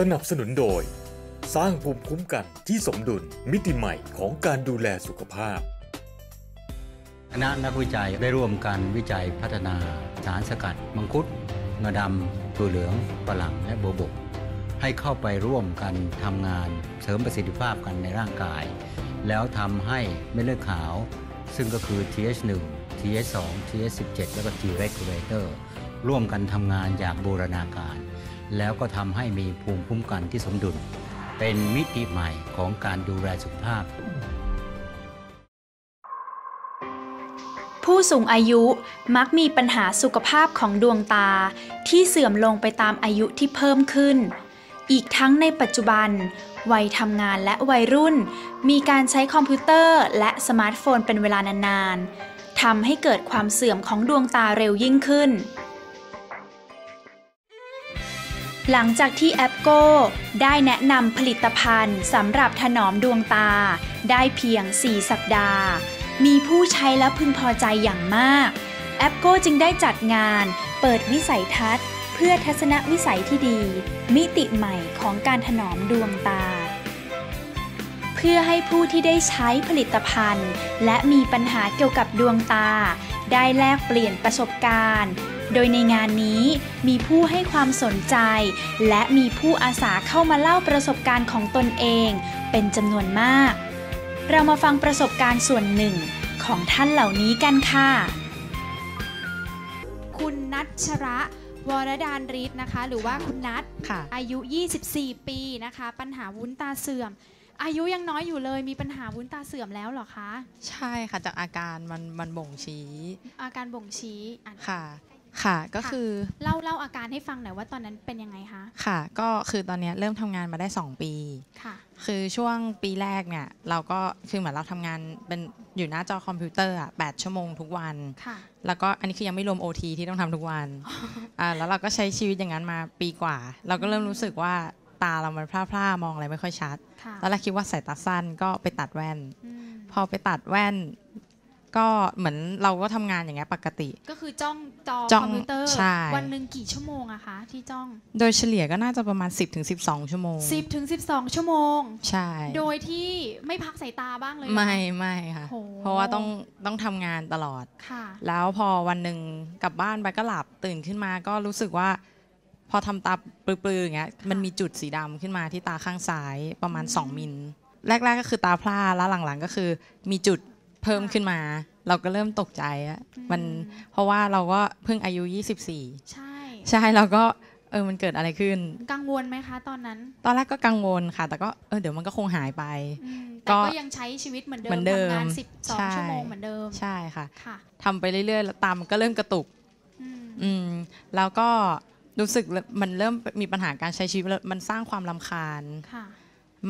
สนับสนุนโดย สร้างภูมิคุ้มกันที่สมดุลมิติใหม่ของการดูแลสุขภาพคณะนักวิจัยได้ร่วมกันวิจัยพัฒนาสารสกัด มังคุดงาดำตัวเหลืองฝรั่งและโบวบก ให้เข้าไปร่วมกันทำงานเสริมประสิทธิภาพกันในร่างกาย แล้วทำให้เม็ดเลือดขาว ซึ่งก็คือ TH1 TH2 TH17 แล้วก็ T regulator ร่วมกันทำงานอย่างบูรณาการ แล้วก็ทำให้มีภูมิคุ้มกันที่สมดุล เป็นมิติใหม่ของการดูแลสุขภาพ ผู้สูงอายุมักมีปัญหาสุขภาพของดวงตาที่เสื่อมลงไปตามอายุที่เพิ่มขึ้น อีกทั้งในปัจจุบัน วัยทำงานและวัยรุ่น มีการใช้คอมพิวเตอร์และสมาร์ทโฟนเป็นเวลานานๆทำให้เกิดความเสื่อมของดวงตาเร็วยิ่งขึ้น หลังจากที่แอปโกได้แนะนำผลิตภัณฑ์สำหรับถนอมดวงตา ได้เพียง 4 สัปดาห์ มีผู้ใช้และพึงพอใจอย่างมาก แอปโกจึงได้จัดงานเปิดวิสัยทัศน์ เพื่อทัศนวิสัยที่ดี มิติใหม่ของการถนอมดวงตา พื่อให้ผู้ที่ได้ใช้ผลิตภัณฑ์ และมีปัญหาเกี่ยวกับดวงตา ได้แลกเปลี่ยนประสบการณ์ โดยในงานนี้มีผู้ให้ความสนใจ และมีผู้อาสาเข้ามาเล่าประสบการณ์ของตนเอง เป็นจำนวนมาก เรามาฟังประสบการณ์ส่วนหนึ่งของท่านเหล่านี้กันค่ะ คุณนัทชระวรดานริศนะคะ หรือว่าคุณนัทค่ะอายุ 24 ปีนะคะ ปัญหาวุ้นตาเสื่อม อายุยังน้อยอยู่เลยมีปัญหาวุ้นตาเสื่อมแล้วเหรอคะ ใช่ค่ะจากอาการมันมันบ่งชี้ อาการบ่งชี้อะค่ะ ค่ะก็ค่ะคือเล่าเล่าอาการให้ฟังหน่อยว่าตอนนั้นเป็นยังไงคะ ค่ะ ก็คือตอนเนี้ยเริ่มทำงานมาได้ 2 ปี ค่ะ คือช่วงปีแรกเนี่ยเราก็คือเหมือนเราทำงานเป็นอยู่หน้าจอคอมพิวเตอร์อะแชั่วโมงทุกวัน ค่ะ แล้วก็อันนี้คือยังไม่รวม OT ที่ต้องทำทุกวันอ่าแล้วเราก็ใช้ชีวิตอย่างนั้นมาปีกว่า เราก็เริ่มรู้สึกว่า ตาเรามันพร่าๆมองอะไรไม่ค่อยชัด ค่ะตอนแรกคิดว่าสายตาสั้นก็ไปตัดแว่น อืมพอไปตัดแว่น ก็เหมือนเราก็ทำงานอย่างเงี้ยปกติ ก็คือจ้องจอจ้องคอมพิวเตอร์ ใช่ วันหนึ่งกี่ชั่วโมงอะคะที่จ้อง โดยเฉลี่ยก็น่าจะประมาณ 10-12 ชั่วโมง 10ถึง12 ชั่วโมง ใช่ โดยที่ไม่พักสายตาบ้างเลยเหรอ ไม่ไม่ค่ะ โห เพราะว่าต้องต้องทำงานตลอด ค่ะ แล้วพอวันหนึ่งกลับบ้านไปก็หลับตื่นขึ้นมาก็รู้สึกว่าพ อทำตาปลือๆอย่างเงี้ยมันมีจุดสีดำขึ้นมาที่ตาข้างซ้ายประมาณ 2 มิล แรก ๆ ก็คือตาพร่าแล้วหลังๆ ก็คือมีจุดเพิ่มขึ้นมา เราก็เริ่มตกใจอะมันเพราะว่าเราก็เพิ่งอายุ 24 ใช่ ใช่เราก็เออมันเกิดอะไรขึ้น กังวลไหมคะตอนนั้น ตอนแรกก็กังวลค่ะ แต่ก็เออเดี๋ยวมันก็คงหายไปอืมก็แต่ก็ยังใช้ชีวิตเหมือนเดิเหมืมอนเดิมทำงานใช่12ชั่วโมงเหมือนเดิม ใช่ค่ะค่ะทำไปเรื่อยๆแล้วตามมันก็เริ่มกระตุก อืมอืมแล้วก็ รู้สึกมันเริ่มมีปัญหาการใช้ชีวิตแล้วมันสร้างความลำคาญค่ะ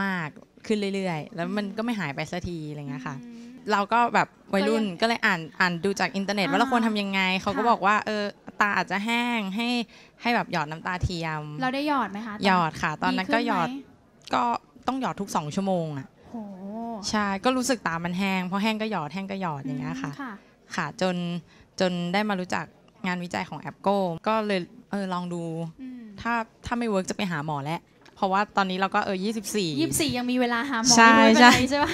มากขึ้นเรื่อยๆ แล้วมันก็ไม่หายไปสักทีอะไรเงี้ยค่ะอืมเราก็แบบวัยรุ่นก็ยังก็เลยอ่านอ่านดูจากอินเทอร์เน็ตว่าอ่าเราควรทำยังไง เขาก็ค่ะบอกว่าเออตาอาจจะแห้งให้ให้แบบหยอดน้ำตาเทียม เราได้หยอดไหมคะตนหยอดค่ะ ตอนนั้นก็ขึ้หยอดไมก็ต้องหยอดทุกสองชั่วโมงอะโหใช่ก็รู้สึกตามันแห้งพอแห้งก็หยอดแห้งก็หยอดอย่างเงี้ยค่ะค่ะค่ะจนจนได้มารู้จัก งานวิจัยของแอปโก้ก็เลยเออลองดูอืมถ้าถ้าไม่เวิร์กจะไปหาหมอแล้ว เพราะว่าตอนนี้เราก็เออ24ยี่สิบสี่ยังมีเวลาหาหมอใช่ไม่เป็นใช่ไรใช่ปะ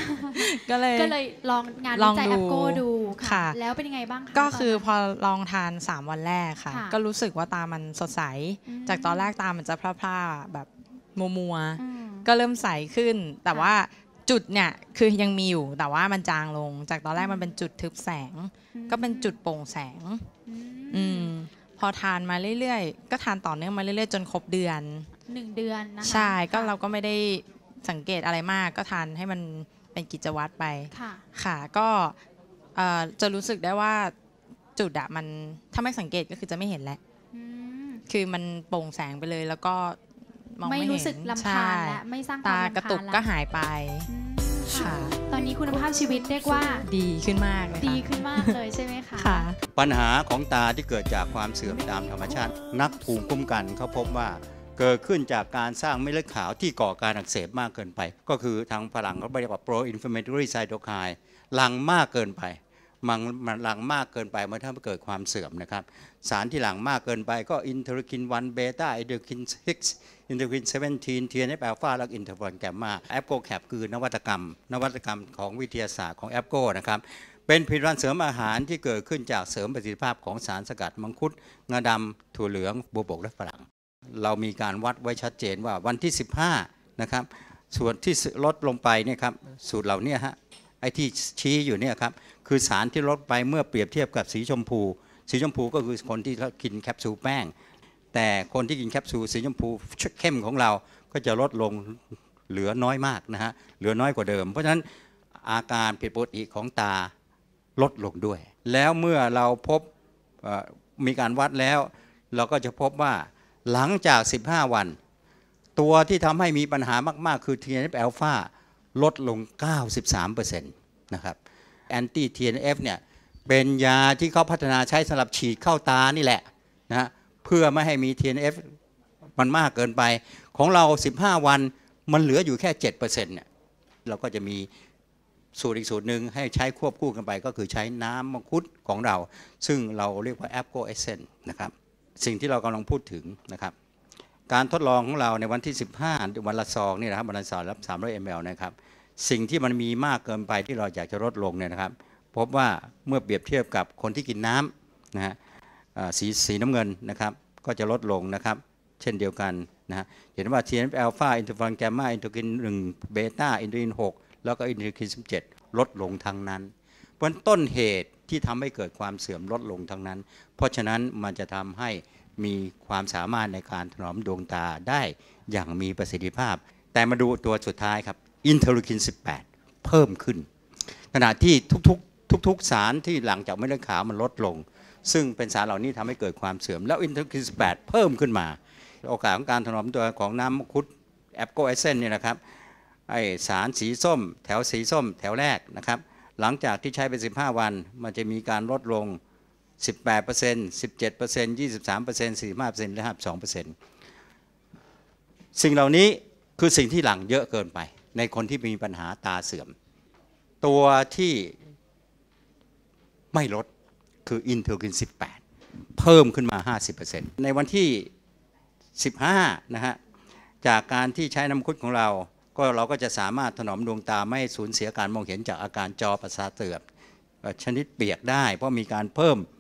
ก็เลยก็เลยลองงานลวิองจัยดูแอปโก้ดูค่ะ แล้วเป็นยังไงบ้างคะก็คือตพอลองทาน 3 วันแรกค่ะค่ะ ก็รู้สึกว่าตามันสดใสมจากตอนแรกตามันจะพร่าๆแบบมัวมัวๆอืมก็เริ่มใสขึ้น แต่ค่ะว่าจุดเนี่ยคือยังมีอยู่แต่ว่ามันจางลง จากตอนแรกมันเป็นจุดทึบแสง ก็เป็นจุดโปร่งแสง อืมอืมพอทานมาเรื่อยๆ ก็ทานต่อเนื่องมาเรื่อยๆ จนครบเดือน หนึ่งเดือนนะคะใช่ก็ค่ะเราก็ไม่ได้สังเกตอะไรมาก ก็ทานให้มันเป็นกิจวัตรไป ค่ะ ค่ะก็เอ่อจะรู้สึกได้ว่าจุดอะมันถ้าไม่สังเกตก็คือจะไม่เห็นแล้วอืม คือมันโปร่งแสงไปเลยแล้วก็มองไม่ไม่เห็นรู้สึกลำคาญใช่และไม่สร้างควาตามรำคาญกระตุกละก็หายไป อืม ค่ะ ตอนนี้คุณภาพชีวิตเรียกว่าดีขึ้นมากเลยดีค่ะขึ้นมากเลยใช่ไหมคะ ค่ะ ปัญหาของตาที่เกิดจากความเสื่อมตามธรรมชาติ นักภูมิคุ้มกันเขาพบว่าเกิดขึ้นจากการสร้างเม็ดเลือดขาวที่ก่อการอักเสบมากเกินไป ก็คือทางฝรั่งเขาเรียกว่า pro inflammatory cytokine หลังมากเกินไป มันมันหลังมากเกินไปมันทำให้เกิดความเสื่อมนะครับ สารที่หลังมากเกินไปก็อินเทอร์คิน1เบต้าอินเทอร์คิน6อินเทอร์คิน17 TNF อัลฟาและอินเทอร์ฟอนแกมมาแอปโกแคปคือนวัตกรรม นวัตกรรมของวิทยาศาสตร์ของแอปโกนะครับเป็นผลิตภัณฑ์เสริมอาหารที่เกิดขึ้นจากเสริมประสิทธิภาพของสารสกัดมังคุดงาดำถั่วเหลืองบัวบกและฝรั่งเรามีการวัดไว้ชัดเจนว่าวันที่ 15 นะครับ ส่วนที่ลดลงไปเนี่ยครับ สูตรเหล่านี้ฮะ ไอ้ที่ชี้อยู่เนี่ยครับคือสารที่ลดไปเมื่อเปรียบเทียบกับสีชมพู สีชมพูก็คือคนที่กินแคปซูลแป้ง แต่คนที่กินแคปซูลสีชมพูเข้มของเราก็จะลดลงเหลือน้อยมากนะฮะเหลือน้อยกว่าเดิม เพราะฉะนั้นอาการผิดปกติของตาลดลงด้วย แล้วเมื่อเราพบมีการวัดแล้ว เราก็จะพบว่าหลังจาก 15 วัน ตัวที่ทำให้มีปัญหามาก ๆ คือ TNF อ l p h a ลดลง 93%นะครับแอนตี้ TNF เนี่ยเป็นยาที่เขาพัฒนาใช้สำหรับฉีดเข้าตานี่แหละนะเพื่อไม่ให้มี TNF มันมากเกินไป ของเรา 15 วันมันเหลืออยู่แค่ 7%เนี่ยเราก็จะมีสูตรอีกสูตรหนึ่งให้ใช้ควบคู่กันไป ก็คือใช้น้ำมังคุดของเรา ซึ่งเราเรียกว่า a p c o e s s e n c e นะครับ สิ่งที่เรากำลังพูดถึงนะครับ การทดลองของเราในวันที่ 15 วันละซองนี่นะครับวันละซองรับ 300 ml นะครับสิ่งที่มันมีมากเกินไปที่เราอยากจะลดลงเนี่ยนะครับ พบว่าเมื่อเปรียบเทียบกับคนที่กินน้ำนะฮะสีสีน้ำเงินนะครับ ก็จะลดลงนะครับ เช่นเดียวกันนะฮะเห็นว่า TNF อ l p h a อินเทอร์ฟอนแกมมาอินเทอร์กิน1เบต้าอินเทอร์กิน6แล้วก็อินเทอร์กิน17 ลดลงทั้งนั้นเพราะฉะนั้นต้นเหตุที่ทำให้เกิดความเสื่อมลดลงทั้งนั้น เพราะฉะนั้นมันจะทำให้ มีความสามารถในการถนอมดวงตาได้อย่างมีประสิทธิภาพ แต่มาดูตัวสุดท้ายครับอินเทอร์คิน 18 เพิ่มขึ้น ขณะที่ทุกๆทุกๆสารที่หลังจากเม็ดเลือดขาวมันลดลง ซึ่งเป็นสารเหล่านี้ทำให้เกิดความเสื่อม แล้วอินเทอร์คิน 18 เพิ่มขึ้นมา โอกาสของการถนอมตัวของน้ำมังคุดแอปโกเอเซนเนี่ยนะครับไอสารสีส้ม แถวสีส้ม แถวแรกนะครับหลังจากที่ใช้ไป 15 วัน มันจะมีการลดลง 18% 17% 23% 45%และ52%สิ่งเหล่านี้คือสิ่งที่หลังเยอะเกินไป ในคนที่มีปัญหาตาเสื่อม ตัวที่ไม่ลดคืออินเทอร์กิน 18 เพิ่มขึ้นมา 50%ในวันที่ 15 นะฮะ จากการที่ใช้น้ำคุดของเรา ก็เราก็จะสามารถถนอมดวงตาไม่สูญเสียการมองเห็นจากอาการจอประสาทเสื่อมชนิดเปียกได้ เพราะมีการเพิ่ม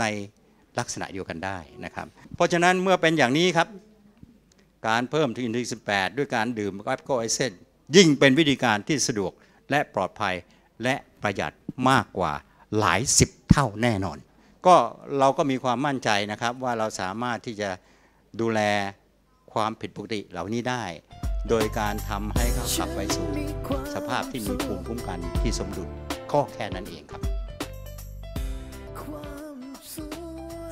ในลักษณะเดียวกันได้นะครับ เพราะฉะนั้นเมื่อเป็นอย่างนี้ครับ การเพิ่มที่อินทรีย์18 ด้วยการดื่มแอปโกไอเซนยิ่งเป็นวิธีการที่สะดวกและปลอดภัยและประหยัดมากกว่าหลายสิบเท่าแน่นอน ก็เราก็มีความมั่นใจนะครับว่าเราสามารถที่จะดูแลความผิดปกติเหล่านี้ได้ โดยการทำให้เขากลับไปสู่สภาพที่มีภูมิคุ้มกันที่สมดุลก็แค่นั้นเองครับ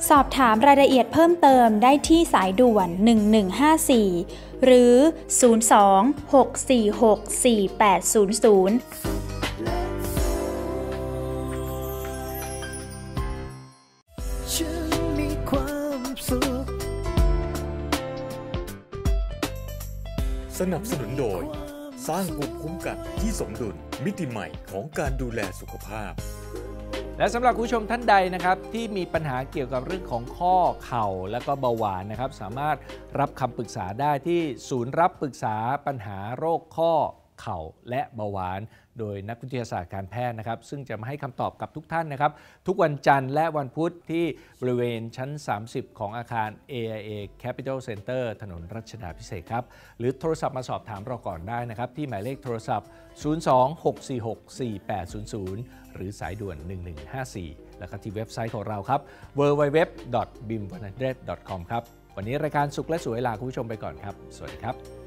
สอบถามรายละเอียดเพิ่มเติมได้ที่สายด่วน 1154 หรือ 02-646-4800ฉันมีความสุขสนับสนุนโดย สร้างภูมิคุ้มกันที่สมดุลมิติใหม่ของการดูแลสุขภาพ และสำหรับคุณผู้ชมท่านใดนะครับที่มีปัญหาเกี่ยวกับเรื่องของข้อเข่าและก็เบาหวานนะครับ สามารถรับคำปรึกษาได้ที่ศูนย์รับปรึกษาปัญหาโรคข้อ เข่าและเบาหวาน โดยนักวิทยาศาสตร์การแพทย์นะครับ ซึ่งจะมาให้คำตอบกับทุกท่านนะครับ ทุกวันจันทร์และวันพุธที่บริเวณชั้น 30 ของอาคาร AIA Capital Center ถนนรัชดาพิเศษครับ หรือโทรศัพท์มาสอบถามเราก่อนได้นะครับ ที่หมายเลขโทรศัพท์ 026464800 หรือสายด่วน 1154 แล้วก็ที่เว็บไซต์ของเราครับ www.bim100.com ครับวันนี้รายการสุขและสวยลาคุณผู้ชมไปก่อนครับ สวัสดีครับ